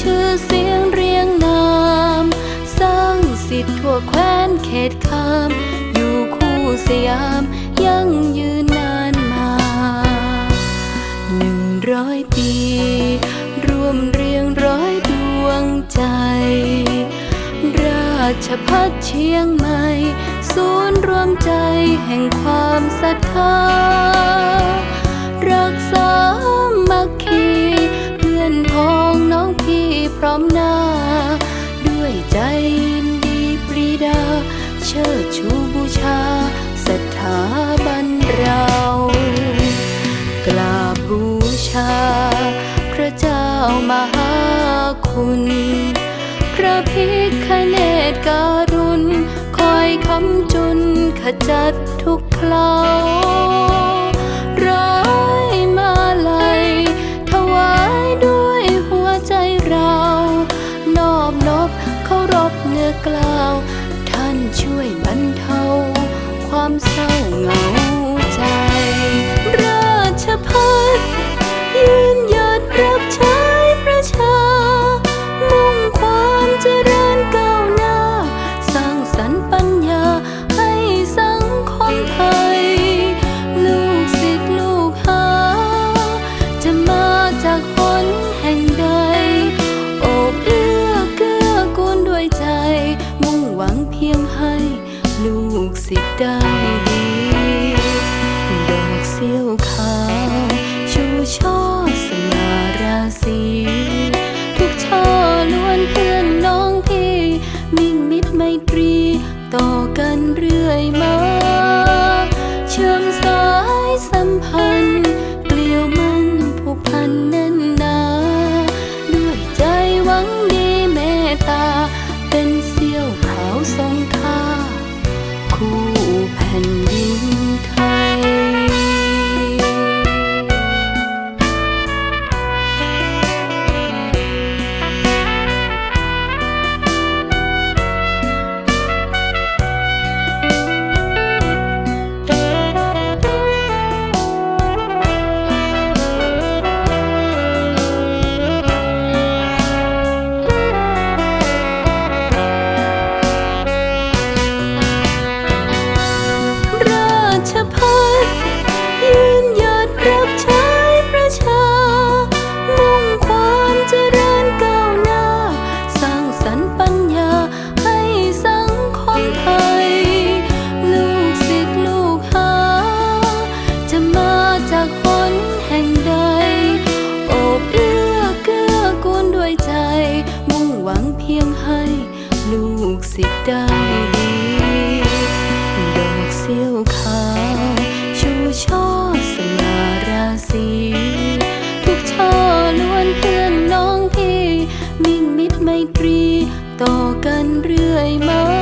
ชื่อเสียงเรียงนาม สร้างสิทธิ์ทั่วแคว้นเขตคำอยู่คู่สยามยั่งยืนนานมาหนึ่งร้อยปี รวมเรียงร้อยดวงใจ ราชพัฒเชียงใหม่ ศูนย์รวมใจแห่งความศรัทธา มหาคุณ พระพิคเนตการุณ คอยคำจุนขจัดทุกคราวายด้วยหัวใจเรานอบนอบเคารพเงื้อเกล่าว ท่านช่วยบรรเทา ความเศร้าเหงา หวังเพียงให้ลูกสิได้ดี ดอกเสี้ยว ตรี ต่อกันเรื่อยมา